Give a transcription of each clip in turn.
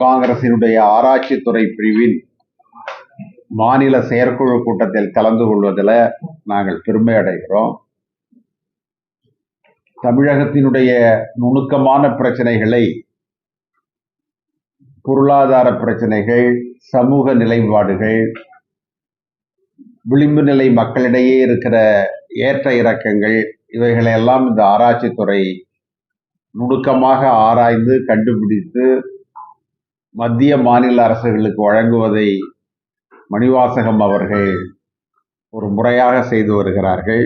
காங்கிரசினுடைய ஆராய்ச்சித்துறை பிரிவின் மாநில செயற்குழு கூட்டத்தில் கலந்து கொள்வதில் நாங்கள் பெருமை அடைகிறோம். தமிழகத்தினுடைய நுணுக்கமான பிரச்சனைகளை பொருளாதார பிரச்சனைகள் சமூக நிலைப்பாடுகள் விளிம்பு நிலை மக்களிடையே இருக்கிற ஏற்ற இறக்கங்கள் இவைகளையெல்லாம் இந்த ஆராய்ச்சித்துறை நுணுக்கமாக ஆராய்ந்து கண்டுபிடித்து மத்திய மாநில அரசுகளுக்கு வழங்குவதை மணிவாசகம் அவர்கள் ஒரு முறையாக செய்து வருகிறார்கள்.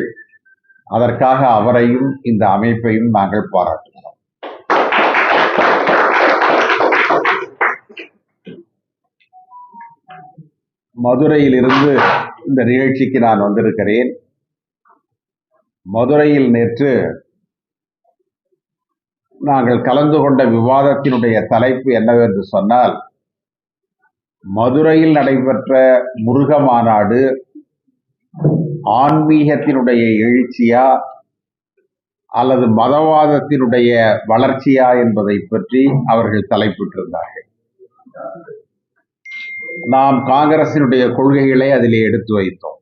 அதற்காக அவரையும் இந்த அமைப்பையும் நாங்கள் பாராட்டுகிறோம். மதுரையிலிருந்து இந்த நிகழ்ச்சிக்கு நான் வந்திருக்கிறேன். மதுரையில் நேற்று நாங்கள் கலந்து கொண்ட விவாதத்தினுடைய தலைப்பு என்னவென்று சொன்னால் மதுரையில் நடைபெற்ற முருக மாநாடு ஆன்மீகத்தினுடைய எழுச்சியா அல்லது மதவாதத்தினுடைய வளர்ச்சியா என்பதை பற்றி அவர்கள் தலைப்பிட்டிருந்தார்கள். நாம் காங்கிரசினுடைய கொள்கைகளை அதிலே எடுத்து வைத்தோம்.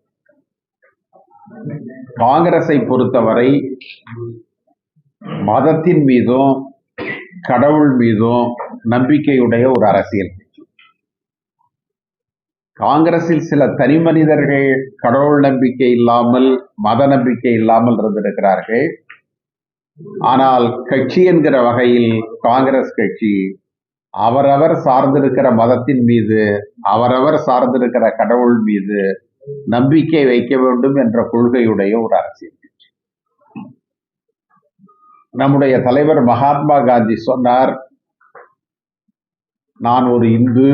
காங்கிரஸை பொறுத்தவரை மதத்தின் மீதும் கடவுள் மீதும் நம்பிக்கையுடைய ஒரு அரசியல். காங்கிரஸில் சில தனி மனிதர்கள் கடவுள் நம்பிக்கை இல்லாமல் மத நம்பிக்கை இல்லாமல் இருந்திருக்கிறார்கள். ஆனால் கட்சி என்கிற வகையில் காங்கிரஸ் கட்சி அவரவர் சார்ந்திருக்கிற மதத்தின் மீது அவரவர் சார்ந்திருக்கிற கடவுள் மீது நம்பிக்கை வைக்க வேண்டும் என்ற கொள்கையுடைய ஒரு அரசியல். நம்முடைய தலைவர் மகாத்மா காந்தி சொன்னார் நான் ஒரு இந்து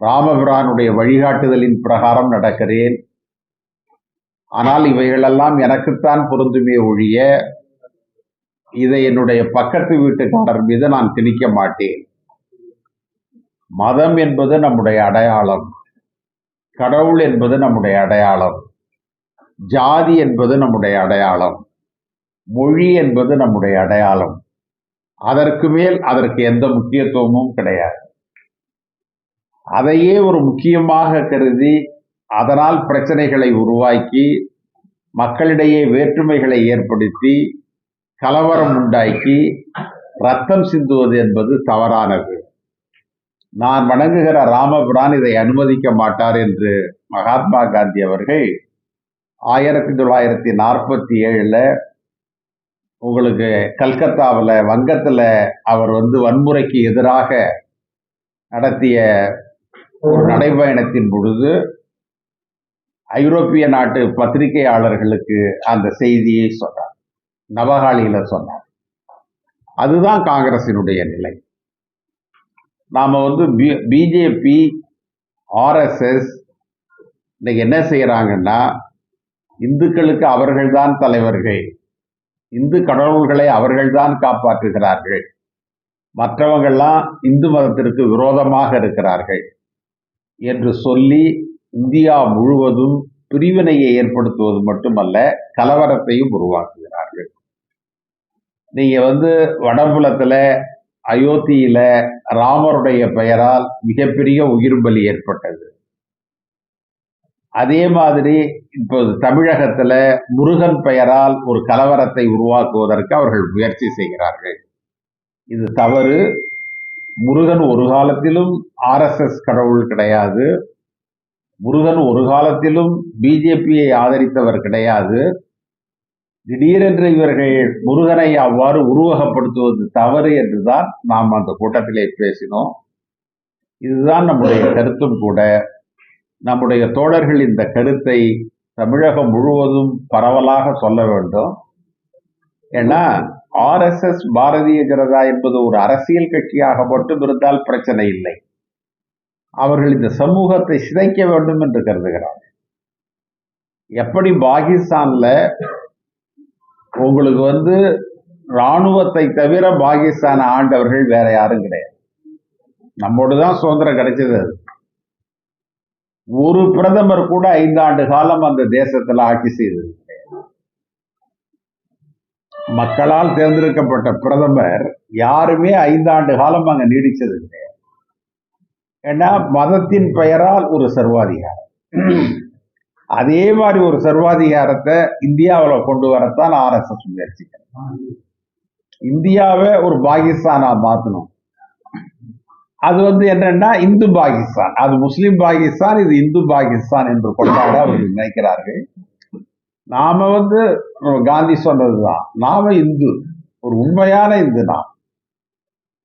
ராமபிரானுடைய வழிகாட்டுதலின் பிரகாரம் நடக்கிறேன். ஆனால் இவைகளெல்லாம் எனக்குத்தான் பொருந்துமே ஒழிய இதை என்னுடைய பக்கத்து வீட்டுக்காரர் மீது நான் திணிக்க மாட்டேன். மதம் என்பது நம்முடைய அடையாளம். கடவுள் என்பது நம்முடைய அடையாளம். ஜாதி என்பது நம்முடைய அடையாளம். மொழி என்பது நம்முடைய அடையாளம். அதற்கு மேல் அதற்கு எந்த முக்கியத்துவமும் கிடையாது. அதையே ஒரு முக்கியமாக கருதி அதனால் பிரச்சனைகளை உருவாக்கி மக்களிடையே வேற்றுமைகளை ஏற்படுத்தி கலவரம் உண்டாக்கி ரத்தம் சிந்துவது என்பது தவறானது. நான் வணங்குகிற ராமபுரான் இதை அனுமதிக்க மாட்டார் என்று மகாத்மா காந்தி அவர்கள் ஆயிரத்தி தொள்ளாயிரத்தி நாற்பத்தி ஏழில் உங்களுக்கு கல்கத்தாவில் வங்கத்தில் அவர் வந்து வன்முறைக்கு எதிராக நடத்திய ஒரு நடைபயணத்தின் பொழுது ஐரோப்பிய நாட்டு பத்திரிகையாளர்களுக்கு அந்த செய்தியை சொன்னார். நவகாலியில சொன்னார். அதுதான் காங்கிரசினுடைய நிலை. நாம வந்து பிஜேபி ஆர்எஸ்எஸ் இன்னைக்கு என்ன செய்யறாங்கன்னா இந்துக்களுக்கு அவர்கள்தான் தலைவர்கள். இந்து கடவுள்களை அவர்கள்தான் காப்பாற்றுகிறார்கள். மற்றவங்கள்லாம் இந்து மதத்திற்கு விரோதமாக இருக்கிறார்கள். என்று சொல்லி இந்தியா முழுவதும் பிரிவினையை ஏற்படுத்துவது மட்டுமல்ல கலவரத்தையும் உருவாக்குகிறார்கள். நீங்க வந்து வடபுலத்துல அயோத்தியில ராமருடைய பெயரால் மிகப்பெரிய உயிர் பலி ஏற்பட்டது. அதே மாதிரி இப்போது தமிழகத்துல முருகன் பெயரால் ஒரு கலவரத்தை உருவாக்குவதற்கு அவர்கள் முயற்சி செய்கிறார்கள். இது தவறு. முருகன் ஒரு காலத்திலும் ஆர்எஸ்எஸ் கடவுள் கிடையாது. முருகன் ஒரு காலத்திலும் பிஜேபியை ஆதரித்தவர் கிடையாது. திடீரென்று இவர்கள் முருகனை அவ்வாறு உருவகப்படுத்துவது தவறு என்றுதான் நாம் அந்த கூட்டத்திலே பேசினோம். இதுதான் நம்முடைய கருத்தும் கூட. நம்முடைய தோழர்கள் இந்த கருத்தை தமிழகம் முழுவதும் பரவலாக சொல்ல வேண்டும். ஏன்னா ஆர்எஸ்எஸ் பாரதிய ஜனதா என்பது ஒரு அரசியல் கட்சியாக மட்டும் இருந்தால் பிரச்சனை இல்லை. அவர்கள் இந்த சமூகத்தை சிதைக்க வேண்டும் என்று கருதுகிறார்கள். எப்படி பாகிஸ்தான்ல உங்களுக்கு வந்து இராணுவத்தை தவிர பாகிஸ்தான் ஆண்டவர்கள் வேற யாரும் கிடையாது. நம்மோடு தான் சுதந்திரம் கிடைச்சது அது. ஒரு பிரதமர் கூட ஐந்தாண்டு காலம் அந்த தேசத்துல ஆட்சி செய்தது கிடையாது மக்களால் தேர்ந்தெடுக்கப்பட்ட பிரதமர் யாருமே ஐந்தாண்டு காலம் அங்க நீடிச்சது கிடையாது ஏன்னா மதத்தின் பெயரால் ஒரு சர்வாதிகாரம். அதே மாதிரி ஒரு சர்வாதிகாரத்தை இந்தியாவில் கொண்டு வரத்தான் ஆர்எஸ்எஸ் முயற்சிக்கிறேன் இந்தியாவை ஒரு பாகிஸ்தானா மாத்தணும். அது வந்து என்னன்னா இந்து பாகிஸ்தான். அது முஸ்லிம் பாகிஸ்தான் இது இந்து பாகிஸ்தான் என்று கொண்டாட அவர்கள் நினைக்கிறார்கள். நாம வந்து காந்தி சொன்னதுதான். நாம இந்து ஒரு உண்மையான இந்து நாம்.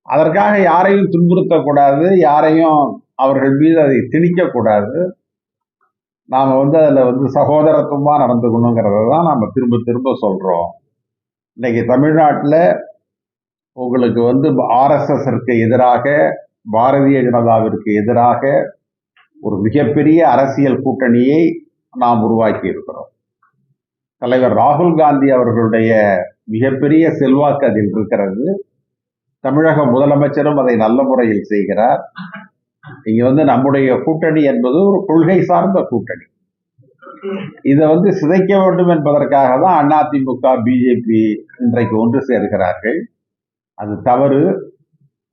அதற்காக யாரையும் துன்புறுத்தக்கூடாது யாரையும் அவர்கள் மீது அதை திணிக்கக்கூடாது. நாம் நாம வந்து அதில் வந்து சகோதரத்துவமாக நடந்துக்கணுங்கிறத தான் நாம் திரும்ப திரும்ப சொல்றோம். இன்னைக்கு தமிழ்நாட்டில் உங்களுக்கு வந்து ஆர்எஸ்எஸ்ற்கு எதிராக பாரதிய ஜனதாவிற்கு எதிராக ஒரு மிகப்பெரிய அரசியல் கூட்டணியை நாம் உருவாக்கி இருக்கிறோம் தலைவர் ராகுல் காந்தி அவர்களுடைய மிகப்பெரிய செல்வாக்கு அதில் இருக்கிறது. தமிழக முதலமைச்சரும் அதை நல்ல முறையில் செய்கிறார். இங்க வந்து நம்முடைய கூட்டணி என்பது ஒரு கொள்கை சார்ந்த கூட்டணி. இதை வந்து சிதைக்க வேண்டும் என்பதற்காக தான் அதிமுக பிஜேபி இன்றைக்கு ஒன்று சேர்கிறார்கள். அது தவறு.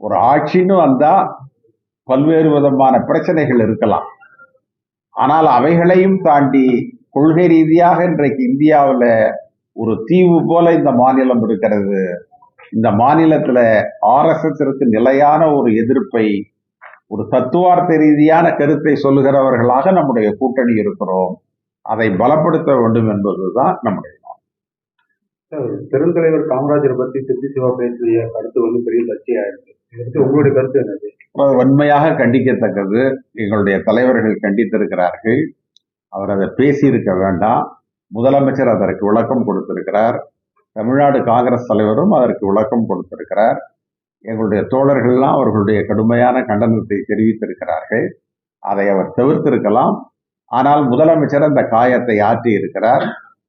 ஒரு ஆட்சின்னு வந்தா பல்வேறு விதமான பிரச்சனைகள் இருக்கலாம். ஆனால் அவைகளையும் தாண்டி கொள்கை ரீதியாக இன்றைக்கு இந்தியாவில் ஒரு தீவு போல இந்த மாநிலம் இருக்கிறது. இந்த மாநிலத்துல ஆர்எஸ்எஸ்ற்கு நிலையான ஒரு எதிர்ப்பை ஒரு தத்துவார்த்த ரீதியான கருத்தை சொல்லுகிறவர்களாக நம்முடைய கூட்டணி இருக்கிறோம். அதை பலப்படுத்த வேண்டும் என்பதுதான் நம்முடைய பெருந்தலைவர் காமராஜரை பத்தி திருச்சி சிவா பேசிய கருத்து வந்து பெரிய சர்ச்சையா இருக்கு. உங்களுடைய கருத்து என்னது? வன்மையாக கண்டிக்கத்தக்கது. எங்களுடைய தலைவர்கள் கண்டித்திருக்கிறார்கள். அவர் அதை பேசியிருக்க வேண்டாம். முதலமைச்சர் அதற்கு விளக்கம் கொடுத்திருக்கிறார். தமிழ்நாடு காங்கிரஸ் தலைவரும் அதற்கு விளக்கம் கொடுத்திருக்கிறார். எங்களுடைய தோழர்கள்லாம் அவர்களுடைய கடுமையான கண்டனத்தை தெரிவித்திருக்கிறார்கள். அதை அவர் தவிர்த்திருக்கலாம். ஆனால் முதலமைச்சர் அந்த காயத்தை ஆற்றி இருக்கிறார்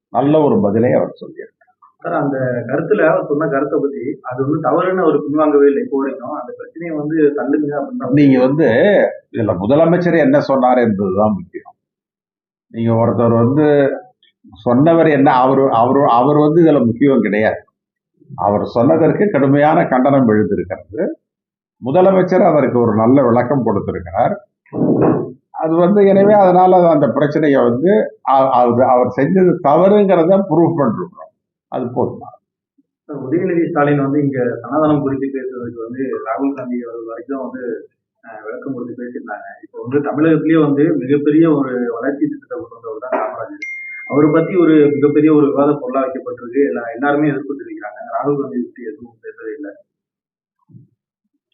நல்ல ஒரு பதிலை அவர் சொல்லியிருக்கிறார். சார் அந்த கருத்துல அவர் சொன்ன கருத்தை பத்தி அது வந்து தவறுன்னு அவர் பின்வாங்கவே இல்லை இப்போ வரைக்கும். அந்த பிரச்சனையை வந்து தள்ளுங்க அப்படின்னா நீங்க வந்து இதுல முதலமைச்சர் என்ன சொன்னார் என்பதுதான் முக்கியம். நீங்க ஒருத்தர் வந்து சொன்னவர் என்ன அவர் அவர் அவர் வந்து இதுல முக்கியம் கிடையாது. அவர் சொன்னதற்கு கடுமையான கண்டனம் எழுந்திருக்கிறது. முதலமைச்சர் அதற்கு ஒரு நல்ல விளக்கம் கொடுத்திருக்கிறார். அது வந்து எனவே அதனால அந்த பிரச்சனையை வந்து அது- அவர் செஞ்சது தவறுங்கிறத ப்ரூவ் பண்ணிருக்கிறோம். அது போதும். உதயநிதி ஸ்டாலின் வந்து இங்க சனாதனம் குறித்து பேசுறதுக்கு வந்து ராகுல் காந்தி அவர்கள் வரைக்கும் வந்து விளக்கம் கொடுத்து பேசியிருந்தாங்க. இப்போ வந்து தமிழகத்திலேயே வந்து மிகப்பெரிய ஒரு வளர்ச்சி திட்டத்தை கொண்டு வந்தவர் தான் காமராஜர். அவரை பத்தி ஒரு மிகப்பெரிய ஒரு விவாத பொருளா வைக்கப்பட்டிருக்கு எல்லா எல்லாருமே எதிர்ப்பு தெரிவிக்கிறாங்க ராகுல் காந்தி பத்தி எதுவும் பேசவே இல்லை.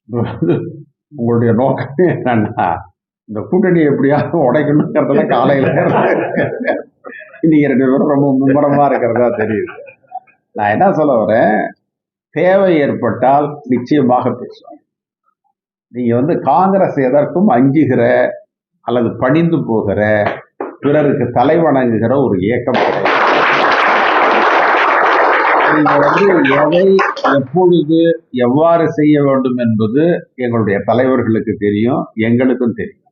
உங்களுடைய நோக்கமே என்னன்னா இந்த கூட்டணி எப்படியாவது உடைக்கணுங்கிறதுல காலையில. நீங்க ரெண்டு பேரும் ரொம்ப மும்முரமா இருக்கிறதா தெரியுது. நான் என்ன சொல்ல வரேன்? தேவை ஏற்பட்டால் நிச்சயமாக பேசுவாங்க. நீங்க வந்து காங்கிரஸ் எதற்கும் அஞ்சுகிற அல்லது பணிந்து போகிற பிறருக்கு தலை வணங்குகிற ஒரு இயக்கம் கிடையாது. வந்து எதை எப்பொழுது எவ்வாறு செய்ய வேண்டும் என்பது எங்களுடைய தலைவர்களுக்கு தெரியும் எங்களுக்கும் தெரியும்.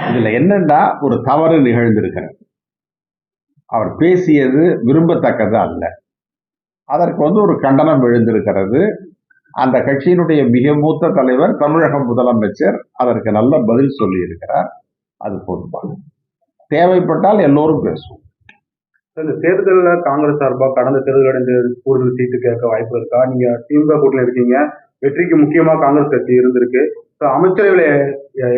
இதுல என்னண்டா ஒரு தவறு நிகழ்ந்திருக்கிறது. அவர் பேசியது விரும்பத்தக்கது அல்ல அதற்கு வந்து ஒரு கண்டனம் எழுந்திருக்கிறது. அந்த கட்சியினுடைய மிக மூத்த தலைவர் தமிழக முதலமைச்சர் அதற்கு நல்ல பதில் சொல்லி இருக்கிறார் அது போதுமானது தேவைப்பட்டால் எல்லோரும் பேசுவோம். இந்த தேர்தலில் காங்கிரஸ் சார்பா கடந்த தேர்தல் அடைந்து கூடுதல் சீட்டு கேட்க வாய்ப்பு இருக்கா? நீங்க திமுக கூட்டணியில் இருக்கீங்க. வெற்றிக்கு முக்கியமா காங்கிரஸ் கட்சி இருந்திருக்கு. அமைச்சரவையில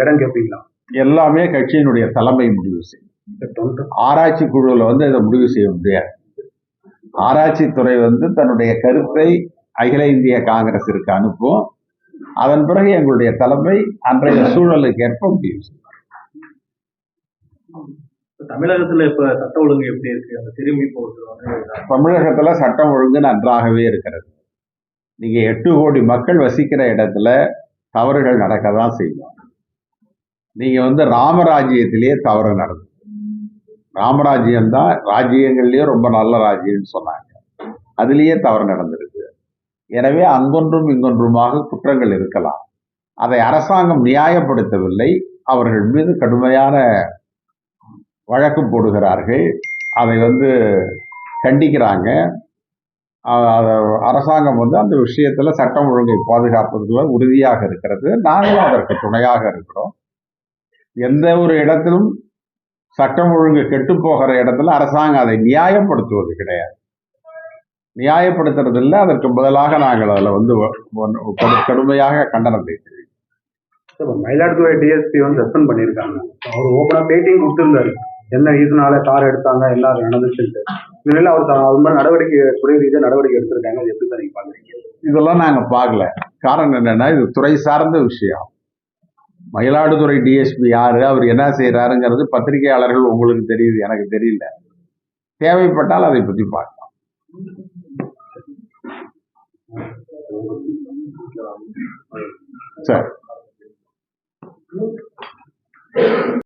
இடம் கேட்பீங்களா எல்லாமே கட்சியினுடைய தலைமை முடிவு செய்யும். ஆராய்ச்சி குழுவில் வந்து இதை முடிவு செய்ய முடியாது. ஆராய்ச்சி துறை வந்து தன்னுடைய கருத்தை அகில இந்திய காங்கிரசிற்கு அனுப்பும். அதன் பிறகு எங்களுடைய தலைமை அன்றைய சூழலுக்கு ஏற்ப முடிவு தமிழகத்துல இப்ப சட்ட ஒழுங்கு எப்படி இருக்கு? அந்த வந்து தமிழகத்துல சட்டம் ஒழுங்கு நன்றாகவே இருக்கிறது. நீங்க எட்டு கோடி மக்கள் வசிக்கிற இடத்துல தவறுகள் நடக்க தான் செய்யும். நீங்க வந்து ராமராஜ்யத்திலேயே தவறு நடந்தது ராமராஜ்யம் தான் ராஜ்யங்கள்லேயே ரொம்ப நல்ல ராஜ்யம்னு சொன்னாங்க. அதுலேயே தவறு நடந்திருக்கு. எனவே அங்கொன்றும் இங்கொன்றுமாக குற்றங்கள் இருக்கலாம். அதை அரசாங்கம் நியாயப்படுத்தவில்லை. அவர்கள் மீது கடுமையான வழக்கு போடுகிறார்கள். அதை வந்து கண்டிக்கிறாங்க. அரசாங்கம் வந்து அந்த விஷயத்தில் சட்டம் ஒழுங்கை பாதுகாப்பதில் உறுதியாக இருக்கிறது. நாங்களும் அதற்கு துணையாக இருக்கிறோம். எந்த ஒரு இடத்திலும் சட்டம் ஒழுங்கு கெட்டு போகிற இடத்துல அரசாங்கம் அதை நியாயப்படுத்துவது கிடையாது. நியாயப்படுத்துறது இல்லை அதற்கு பதிலாக நாங்கள் அதில் வந்து கடுமையாக கண்டனத்தை மயிலாடுதுறை டிஎஸ்பி வந்து சஸ்பெண்ட் பண்ணியிருக்காங்க. அவர் ஓப்பனா பேட்டிங் கொடுத்திருந்தாரு. என்ன ரீசனால கார் எடுத்தாங்க எல்லாம் நடந்துச்சுட்டு இதனால அவர் த- அவர் மேல நடவடிக்கை துறை ரீதியாக நடவடிக்கை எடுத்திருக்காங்க. அது எப்படி சார் நீங்க பாக்குறீங்க இதெல்லாம் நாங்கள் பார்க்கல. காரணம் என்னன்னா இது துறை சார்ந்த விஷயம். மயிலாடுதுறை டிஎஸ்பி யாரு அவர் என்ன செய்யறாருங்கிறது பத்திரிகையாளர்கள் உங்களுக்கு தெரியுது எனக்கு தெரியல. தேவைப்பட்டால் அதை பற்றி பார்க்கலாம். சரி.